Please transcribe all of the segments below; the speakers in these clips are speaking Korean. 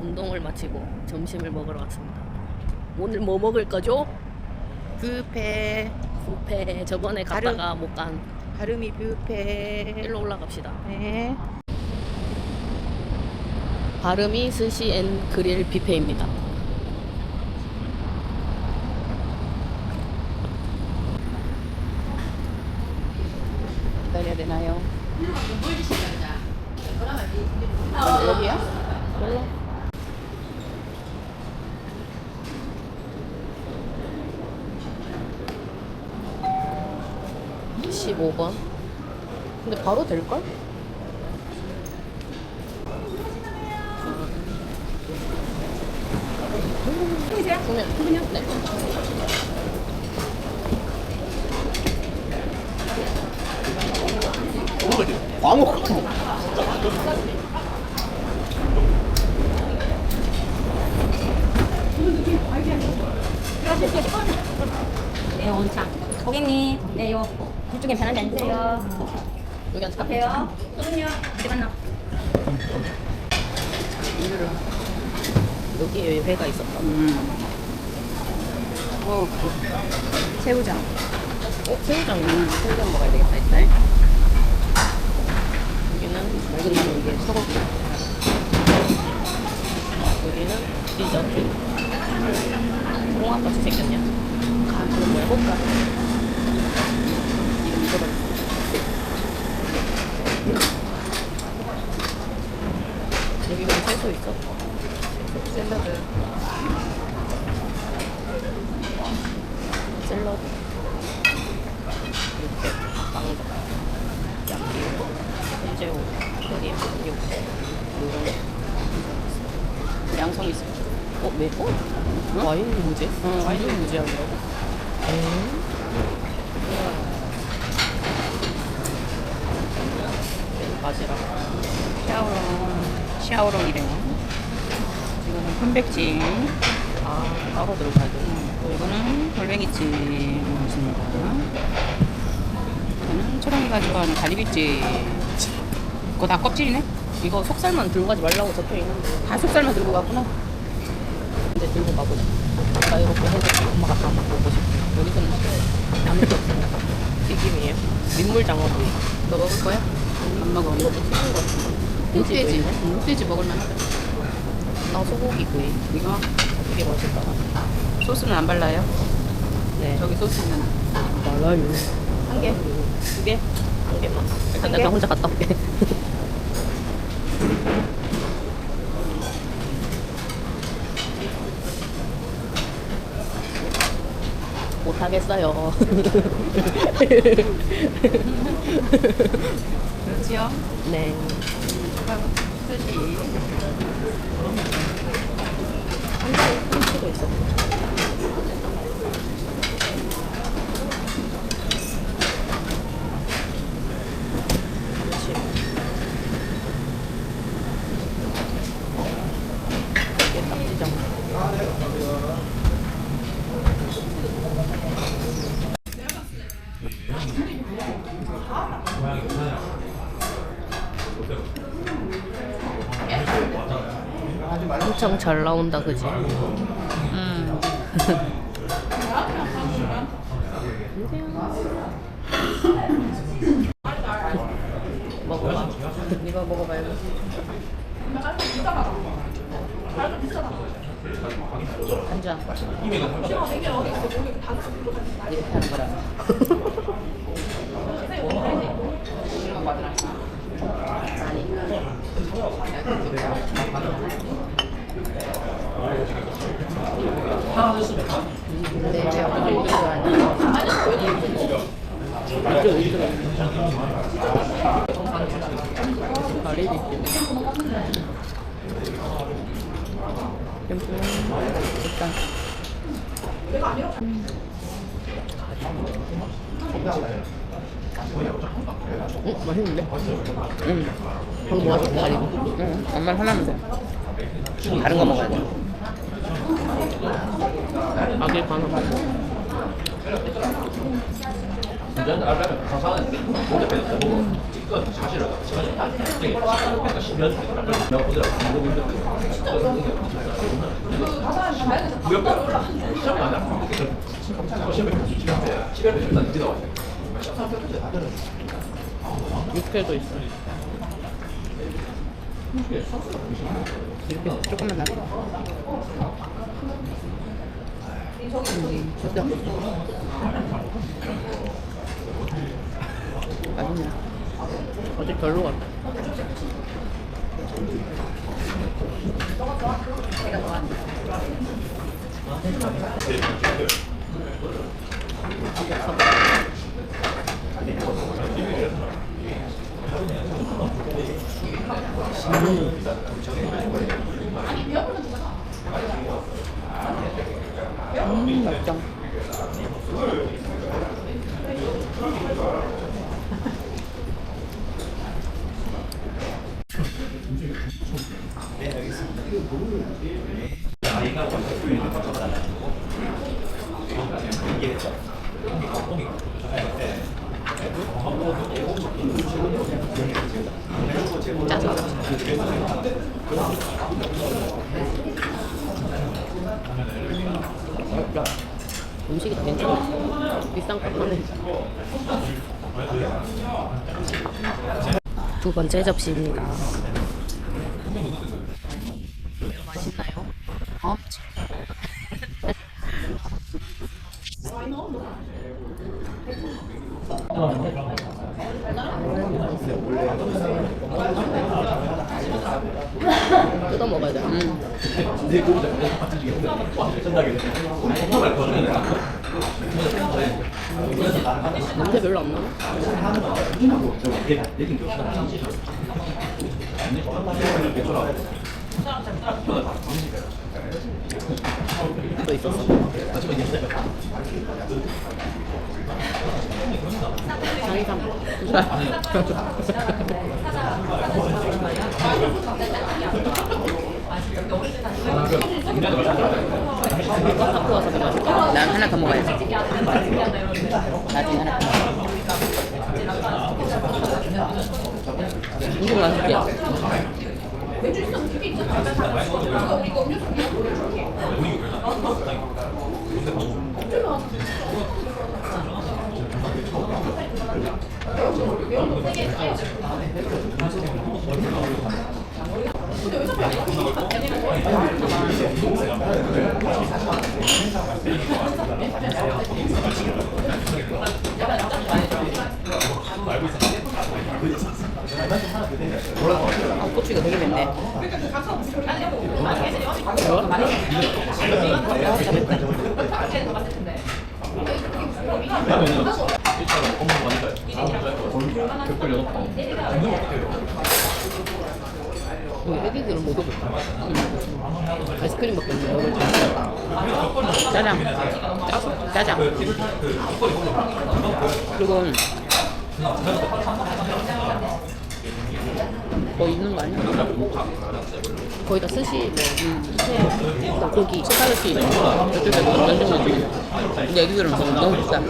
운동을 마치고 점심을 먹으러 왔습니다. 오늘 뭐 먹을 거죠? 뷔페 뷔페 저번에. 갔다가 못 간 가르미 뷔페 일로 올라갑시다. 네. 바르미 스시 앤 그릴 뷔페입니다. 기다려야 되나요? 아, 여기야? 몰라. 십오 번 근데 바로 될걸? 그러면 그냥 네. 광어 네, 원창. 고객님, 네, 요, 둘 중에 편한데 앉으세요. 여기 앉아. 앞에요. 소은요, 어디 갔나? 여기에 회가 있었다. 어. 새우장. 어, 새우장, 새우장 먹어야 되겠다, 일단. 여기는 맑은 나무 이게 소고기. 여기는 디저트. 홍합 같이 생겼냐? 아, 그럼 뭐야, 볶아. 이름 들어. 채소 있어? 샐러드. 샐러드. 이렇게 빵도 야끼 새우 크림 육 이런 양성 있어. 어? 매? 어? 와인 무제? 응, 와인 와인 무제한다고? 에? 바지락 샤오롱. 샤오롱이래요. 이거는 편백찜. 아 따로 들어가야 돼또 이거는 골뱅이찜 있습니다. 이거는 초롱이가 좋아하는 가리비찜. 그거 다 껍질이네? 이거 속살만 들고 가지 말라고 적혀 있는데 다 속살만 들고 갔구나. 근데 들고 가보자 나 이렇게 해서 엄마가 다 먹고 싶어 여기서는 없어 튀김이에요 민물 장어구이 너 먹을 거야? 안 먹어. 이거 뭐 튀긴 거 같은데 흑돼지. 흑돼지 먹을만 하다. 나 소고기 구이 이거 되게 맛있다 소스는 안 발라요? 네 저기 소스는 말라요 한 개? 두 개? 한 개만 일단 한 내가 개? 혼자 갔다 올게 못하겠어요 그렇지요? 네 스시. 한치도 있어 이게 딱지장 엄청 잘 나온다 그지? 음. 먹어봐 이거 먹어봐요. 앉아 이렇게 하는 거라. 이거? 네, 제가 오늘 이거 일단 응 맛있는데? 응 방금 뭐 하셨어 가리비? 응, 엄마 하나만 돼. 다른 거 먹어야 돼. 아길 하나 먹고 사실은 사실 육회도 있어. 이렇게 조금만 놔. 음, 어때? 맛있네. 어제 별로 같아. 음, 맛있다. 짜서. 음식이 다 괜찮아. 비싼 것만 두 번째 접시입니다. 맛있나요? 엄청. 뜯어 먹어야 돼. 음. 냄새 별로 안 나. 또 있었어. 장이삼. 난 하나 더 먹어야지. 나중에 하나 더 먹어. 이거 맛있게. 아, 고추가 되게 맵네. 매워? 아, 짜맵다. 우리 애기들은 못 오겠다. 아이스크림 먹고 있는 먹을 줄 알아. 짜장. 짜서? 짜장. 그리고 뭐 있는 거 아니야? 거의 다 스시, 뭐, 뭐 고기, 스파게티 이런 거. 뭐 만든 거 근데 애기들은 너무 비싸.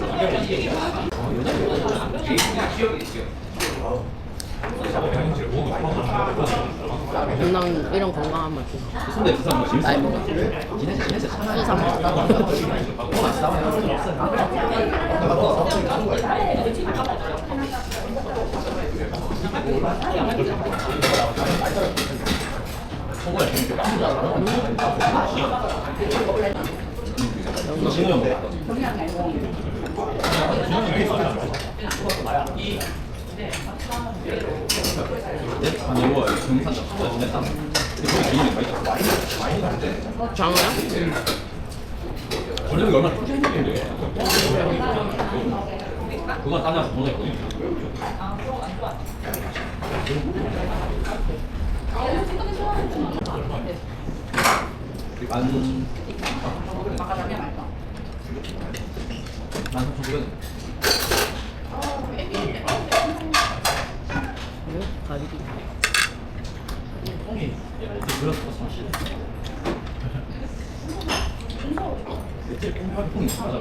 난 이런 건강한 맛 많이 먹어. 수삼. 장어야? 원래 얼마나 쫀쫀했는데 그건 딴 데서 보냈거든 만... 만 삼천 응? 가리비. 통이 어떻게 그렸어 사실. 대체 통이 맞아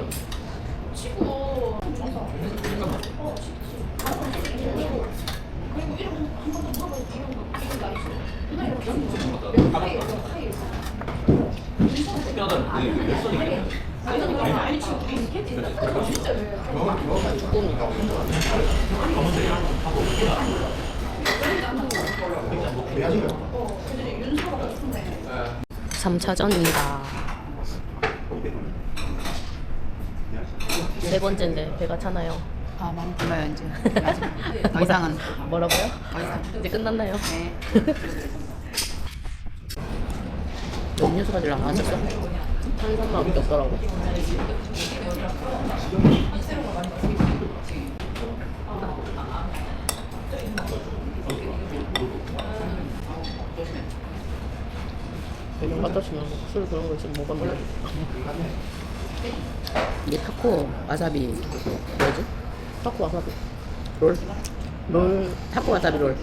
피하다는 그게 몇 선이 겠냐? 삼차전입니다세 번째인데 배가 차나요? 아, 많이 불러요, 이제. 더 이상은. 뭐라고요? 더 이상. 이제 끝났나요? 네. 음료수가 잘안 마셨어? 탄산밖에 없더라고. 갖다 주면 술 그런 거 있으면 먹었는데. 이게 타코 와사비 뭐지? 타코 와사비 롤? 롤 타코 와사비 롤.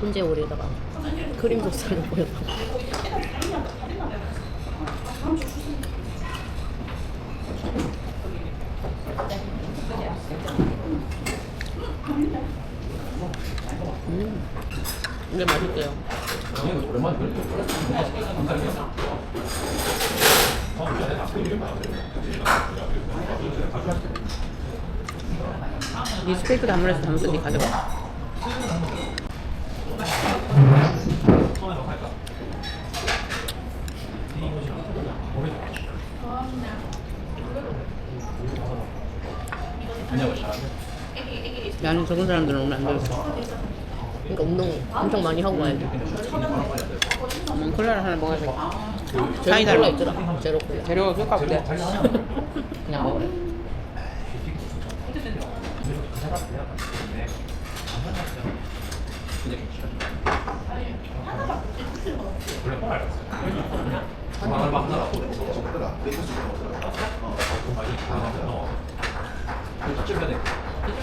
훈제 오리에다가 크림 소스를 보였다. 음, 맛있대요. 형이 오랜만에 그랬죠. 이 스테이크 담으려서 담수니 가져가. 그냥 잘하네. 나는 적은 사람들은 오면 안 되겠어. 그러니까 운동 엄청 많이 하고 와야 돼. 음, 콜라를 하나 먹어야 돼. 제로 콜라 있더라. 제로 콜라. 재료가 쓸까 보다. 그냥 먹으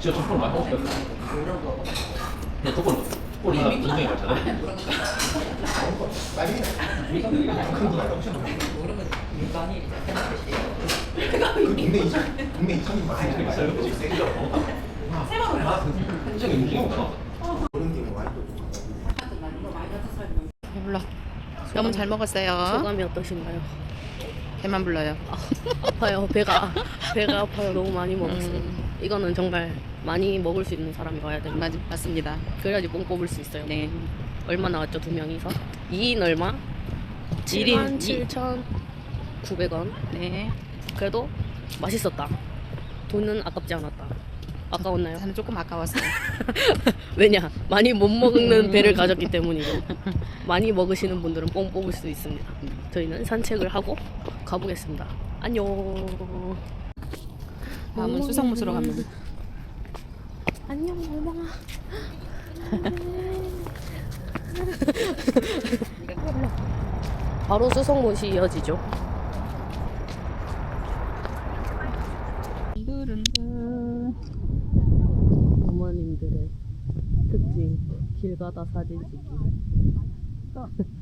진짜 첫 번째 많이 싶었어. 근데 첫 번째 꼴 하나 동생이 갔잖아. 국내 이상 국내 이상이 많이 한정이 움직이니까. 그런 게 많이 배불러. 너무 잘 먹었어요. 소감이 어떠신가요? 배만 불러요. 아파요. 배가 배가 아파요. 너무 많이 먹었어요. 음. 이거는 정말 많이 먹을 수 있는 사람이 와야 됩니다. 맞, 맞습니다. 그래야지 뽕 뽑을 수 있어요. 네. 얼마 나왔죠? 두 명이서? 2인 얼마? 1인 77,900원. 네. 그래도 맛있었다. 돈은 아깝지 않았다. 아까웠나요? 저는 조금 아까웠어요. 왜냐? 많이 못 먹는 배를 가졌기 때문이죠. 많이 먹으시는 분들은 뽕 뽑을 수 있습니다. 저희는 산책을 하고 가보겠습니다. 안녕. 다음은 수성무수로 갑니다. 안녕, 얼마나. 바로 수성못이 이어지죠. 어머님들의 특징 길 가다 사진 찍기.